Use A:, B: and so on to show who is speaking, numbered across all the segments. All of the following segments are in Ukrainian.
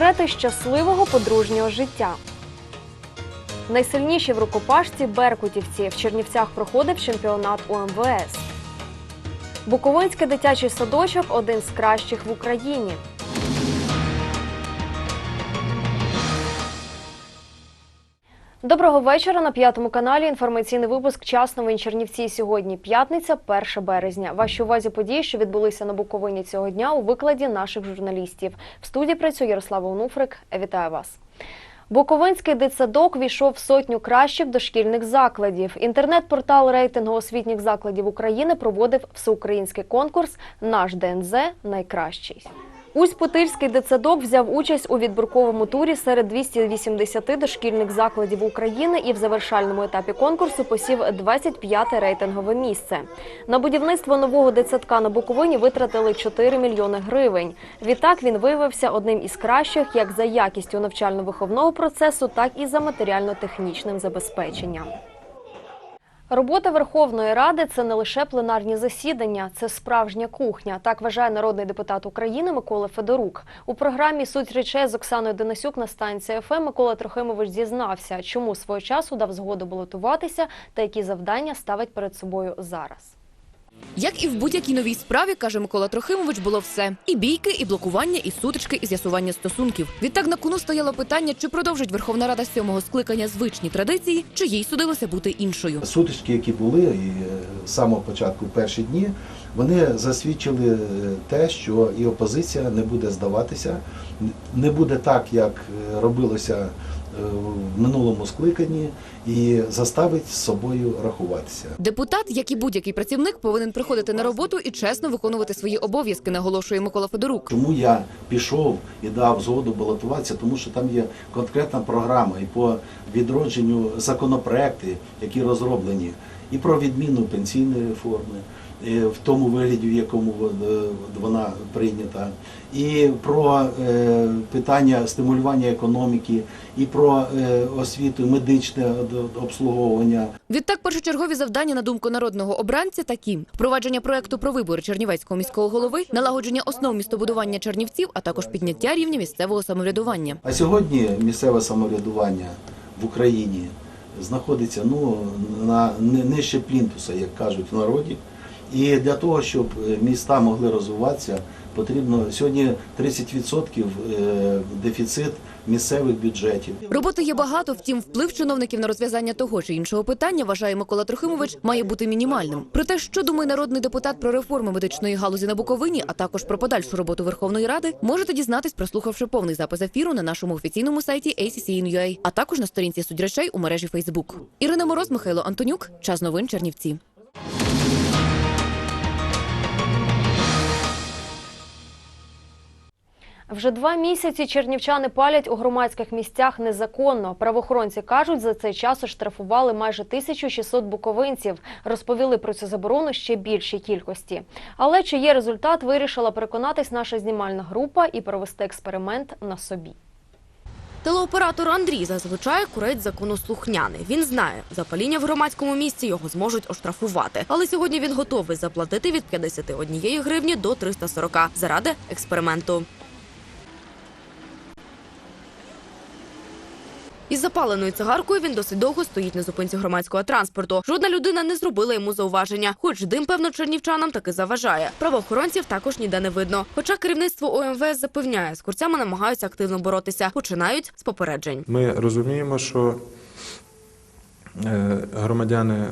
A: Секрети щасливого подружнього життя. Найсильніші в рукопашці беркутівці. В Чернівцях проходив чемпіонат УМВС. Буковинський дитячий садочок один з кращих в Україні. Доброго вечора на п'ятому каналі. Інформаційний випуск час новин Чернівці. Сьогодні п'ятниця, 1 березня. Вашій увазі події, що відбулися на Буковині цього дня у викладі наших журналістів. В студії працює Ярослава Онуфрик. Вітаю вас. Буковинський дитсадок війшов в сотню кращих дошкільних закладів. Інтернет-портал рейтингу освітніх закладів України проводив всеукраїнський конкурс Наш ДНЗ найкращий. Усть-Путильський дитсадок взяв участь у відбірковому турі серед 280 дошкільних закладів України і в завершальному етапі конкурсу посів 25-те рейтингове місце. На будівництво нового дитсадка на Буковині витратили 4 мільйони гривень. Відтак він виявився одним із кращих як за якістю навчально-виховного процесу, так і за матеріально-технічним забезпеченням. Робота Верховної Ради це не лише пленарні засідання, це справжня кухня. Так вважає народний депутат України Микола Федорук. У програмі Суть речей з Оксаною Денисюк на станції ФМ Микола Трохимович зізнався, чому свого часу дав згоду балотуватися та які завдання ставить перед собою зараз.
B: Як і в будь-якій новій справі, каже Микола Трохимович, було все: і бійки, і блокування, і сутички, і з'ясування стосунків. Відтак на кону стояло питання, чи продовжить Верховна Рада сьомого скликання звичні традиції, чи їй судилося бути іншою.
C: Сутички, які були і е, з самого початку перші дні, вони засвідчили е, те, що і опозиція не буде здаватися, не буде так, як е, робилося в минулому скликанні, і заставить з собою рахуватися.
B: Депутат, як і будь-який працівник, повинен приходити на роботу і чесно виконувати свої обов'язки, наголошує Микола Федорук.
C: Чому я пішов і дав згоду балотуватися? Тому що там є конкретна програма і по відродженню законопроекти, які розроблені, і про відміну пенсійної реформи. В тому вигляді, в якому е, вона прийнята, і про е, питання стимулювання економіки, і про е, освіту, медичне обслуговування,
B: Відтак, першочергові завдання на думку народного обранця такі: впровадження проекту про вибори Чернівецького міського голови, налагодження основ містобудування Чернівців, а також підняття рівня місцевого самоврядування.
C: А сьогодні місцеве самоврядування в Україні знаходиться ну, на ни- нижче плінтуса, як кажуть в народі. І для того, щоб е, міста могли розвиватися, потрібно сьогодні 30% е, дефіцит місцевих бюджетів.
B: Роботи є багато, втім, вплив чиновників на розв'язання того чи іншого питання, вважає Микола Трохимович, має бути мінімальним. Про те, що думає народний депутат про реформи медичної галузі на Буковині, а також про подальшу роботу Верховної Ради, можете дізнатись, прослухавши повний запис ефіру на нашому офіційному сайті ACCN.ua, а також на сторінці «Судь речей» у мережі Facebook. Ірина Мороз, Михайло Антонюк. Час новин Чернівці.
A: Вже два місяці чернівчани палять у громадських місцях незаконно. Правоохоронці кажуть, за цей час оштрафували майже 1600 буковинців. Розповіли про цю заборону ще більшій кількості. Але чи є результат, вирішила переконатись наша знімальна група і провести експеримент на собі.
D: Телеоператор Андрій зазвичай курець законослухняний. Він знає, за паління в громадському місці його зможуть оштрафувати. Але сьогодні він готовий заплатити від 51 гривні до 340 заради експерименту. Із запаленою цигаркою він досить довго стоїть на зупинці громадського транспорту. Жодна людина не зробила йому зауваження. Хоч дим, певно, чернівчанам таки заважає. Правоохоронців також ніде не видно. Хоча керівництво ОМВС запевняє, з курцями намагаються активно боротися. Починають з попереджень.
E: Ми розуміємо, що е, громадяни е,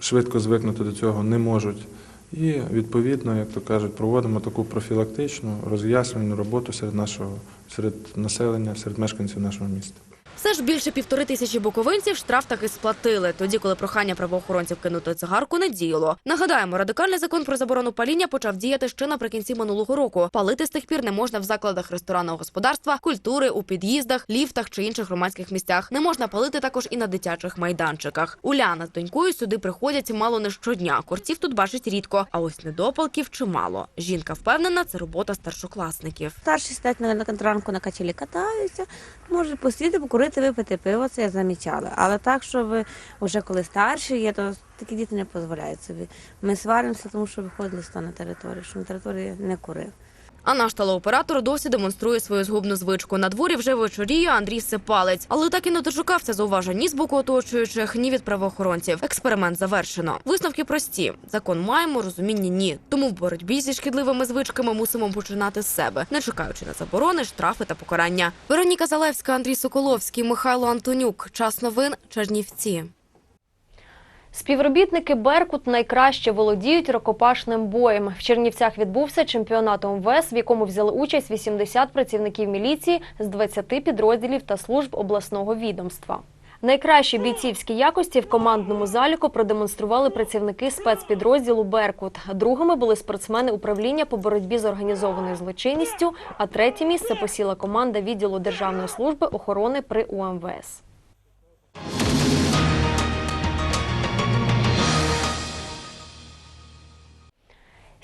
E: швидко звикнути до цього не можуть. І відповідно, як то кажуть, проводимо таку профілактичну роз'яснювальну роботу серед нашого серед населення, серед мешканців нашого міста.
D: Все ж більше півтори тисячі буковинців штраф таки сплатили, тоді коли прохання правоохоронців кинути цигарку не діяло. Нагадаємо, радикальний закон про заборону паління почав діяти ще наприкінці минулого року. Палити з тих пір не можна в закладах ресторанного господарства, культури, у під'їздах, ліфтах чи інших громадських місцях. Не можна палити також і на дитячих майданчиках. Уляна з донькою сюди приходять мало не щодня. Курців тут бачить рідко, а ось недопалків чимало. Жінка впевнена, це робота старшокласників.
F: Старші на, на контранку на качелі катаються, може посидіти, покурити, випити пиво, це я замічала. Але так, що ви вже коли старші є, то такі діти не дозволяють собі. Ми сваримося, тому що виходили з на територію, що на території не курив.
D: А наш телеоператор досі демонструє свою згубну звичку. На дворі вже вечоріє Андрій Сипалець, але так і не дочекався зауважень ні з боку оточуючих, ні від правоохоронців. Експеримент завершено. Висновки прості: закон маємо, розуміння ні. Тому в боротьбі зі шкідливими звичками мусимо починати з себе, не чекаючи на заборони, штрафи та покарання. Вероніка Залевська, Андрій Соколовський, Михайло Антонюк. Час новин Чернівці.
A: Співробітники Беркут найкраще володіють рукопашним боєм. В Чернівцях відбувся чемпіонат МВС, в якому взяли участь 80 працівників міліції з 20 підрозділів та служб обласного відомства. Найкращі бійцівські якості в командному заліку продемонстрували працівники спецпідрозділу Беркут. Другими були спортсмени управління по боротьбі з організованою злочинністю. А третє місце посіла команда відділу Державної служби охорони при УМВС.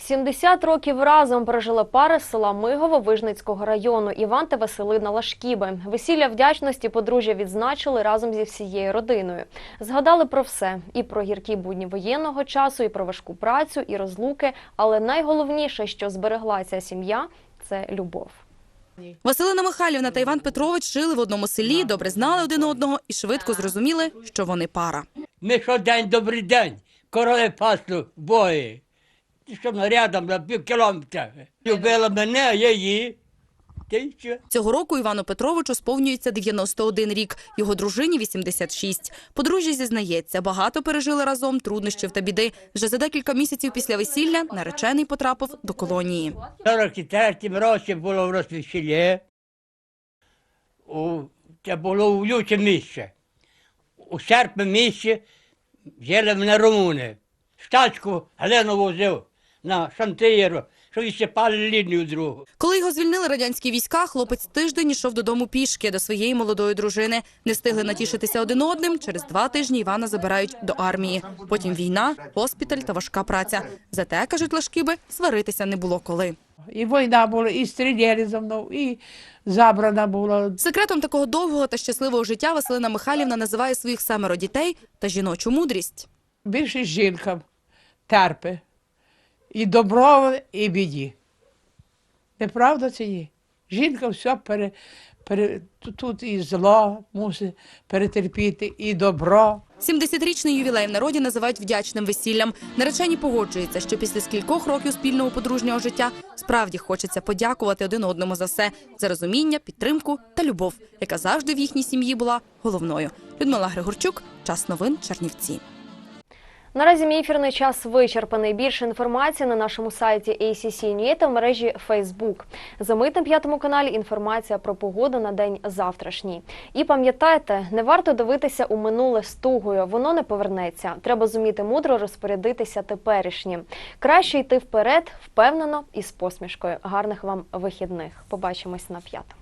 A: 70 років разом прожила пара з села Мигово Вижницького району Іван та Василина Лашкіби. Весілля вдячності подружжя відзначили разом зі всією родиною. Згадали про все і про гіркі будні воєнного часу, і про важку працю, і розлуки. Але найголовніше, що збереглася сім'я, це любов.
G: Василина Михайлівна та Іван Петрович жили в одному селі, добре знали один одного і швидко зрозуміли, що вони пара.
H: Ми щодень добрий день, короли паслю бої. Що рядом на пів кілометра. Любила мене, а я її. Та й що?
G: Цього року Івану Петровичу сповнюється 91 рік, його дружині 86. Подружжя зізнається, багато пережили разом труднощів та біди. Вже за декілька місяців після весілля наречений потрапив до колонії.
H: В 43-му році було в Росвіщілі. У, це було у люче місце. У серпні місці взяли мене румуни. Штачку Галину возив на Шантиєру, що відсипали лінію другу.
G: Коли його звільнили радянські війська, хлопець тиждень йшов додому пішки до своєї молодої дружини. Не встигли натішитися один одним. Через два тижні Івана забирають до армії. Потім війна, госпіталь та важка праця. Зате кажуть Лашкіби, сваритися не було коли.
I: І війна була, і стріляли за мною, і забрана була.
G: Секретом такого довгого та щасливого життя Василина Михайлівна називає своїх семеро дітей та жіночу мудрість.
I: Більше жінкам терпи. І добро, і біді. Неправда це є? Жінка все пере, пере, тут- і зло мусить перетерпіти, і добро.
G: 70-річний ювілей в народі називають вдячним весіллям. Наречені погоджуються, що після скількох років спільного подружнього життя справді хочеться подякувати один одному за все за розуміння, підтримку та любов, яка завжди в їхній сім'ї була головною. Людмила Григорчук, час новин Чернівці.
A: Наразі мій ефірний час вичерпаний. Більше інформації на нашому сайті ACC News та в мережі Facebook. За мить на п'ятому каналі інформація про погоду на день завтрашній. І пам'ятайте, не варто дивитися у минуле з. Воно не повернеться. Треба зуміти мудро розпорядитися теперішнім. Краще йти вперед, впевнено і з посмішкою. Гарних вам вихідних. Побачимось на п'ятому.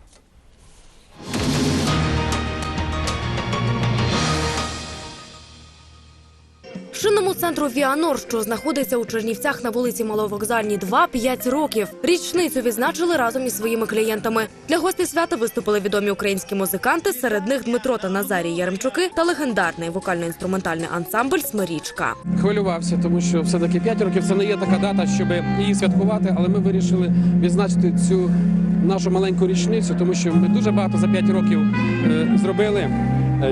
D: Шинному центру Віанор, що знаходиться у Чернівцях на вулиці Маловокзальній, 2 5 років. Річницю відзначили разом із своїми клієнтами. Для гостей свята виступили відомі українські музиканти. Серед них Дмитро та Назарій Яремчуки та легендарний вокально-інструментальний ансамбль Смирічка.
J: хвилювався, тому що все-таки 5 років це не є така дата, щоб її святкувати, але ми вирішили відзначити цю нашу маленьку річницю, тому що ми дуже багато за 5 років е, зробили,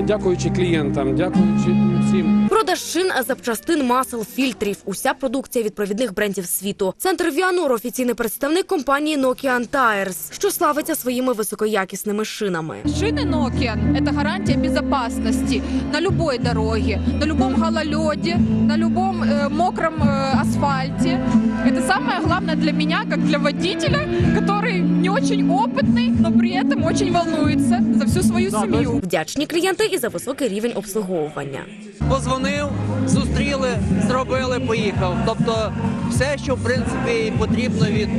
J: дякуючи клієнтам, дякуючи всім.
D: Продаж шин, запчастин, масел, фільтрів. Уся продукція від провідних брендів світу. Центр Віанор офіційний представник компанії Nokian Tires, що славиться своїми високоякісними шинами.
K: Шины Nokian – это гарантия безопасности на любой дороге, на любом гололеде, на любом э, мокром э, асфальте. Это самое главное для меня, как для водителя, который не очень опытный, но при этом очень волнуется за всю свою семью.
D: Вдячні клієнти і за високий рівень обслуговування.
L: Позвонив, зустріли, зробили, поїхав. Тобто все, що в принципі потрібно від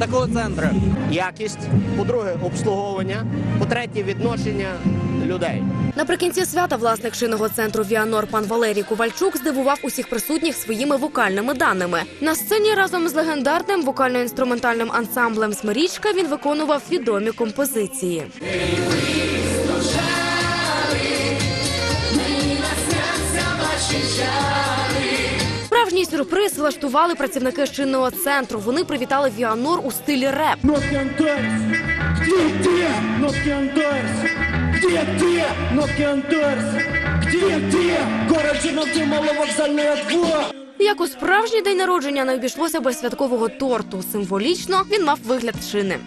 L: такого центру.
M: якість, по-друге, обслуговування, по-третє, відношення людей.
D: Наприкінці свята власник шинного центру Віанор пан Валерій Ковальчук здивував усіх присутніх своїми вокальними даними. На сцені разом з легендарним вокально-інструментальним ансамблем Смирічка він виконував відомі композиції. Справжній Справжній сюрприз влаштували працівники шинного центру. Вони привітали Віанор у стилі реп.
N: Нотки Антарс! Где ты, Нотки Антарс? Где ты, Нотки Антарс? Где ты, город Черновцы, маловокзальный отбор?
D: Як у справжній день народження не обійшлося без святкового торту. Символічно він мав вигляд шини.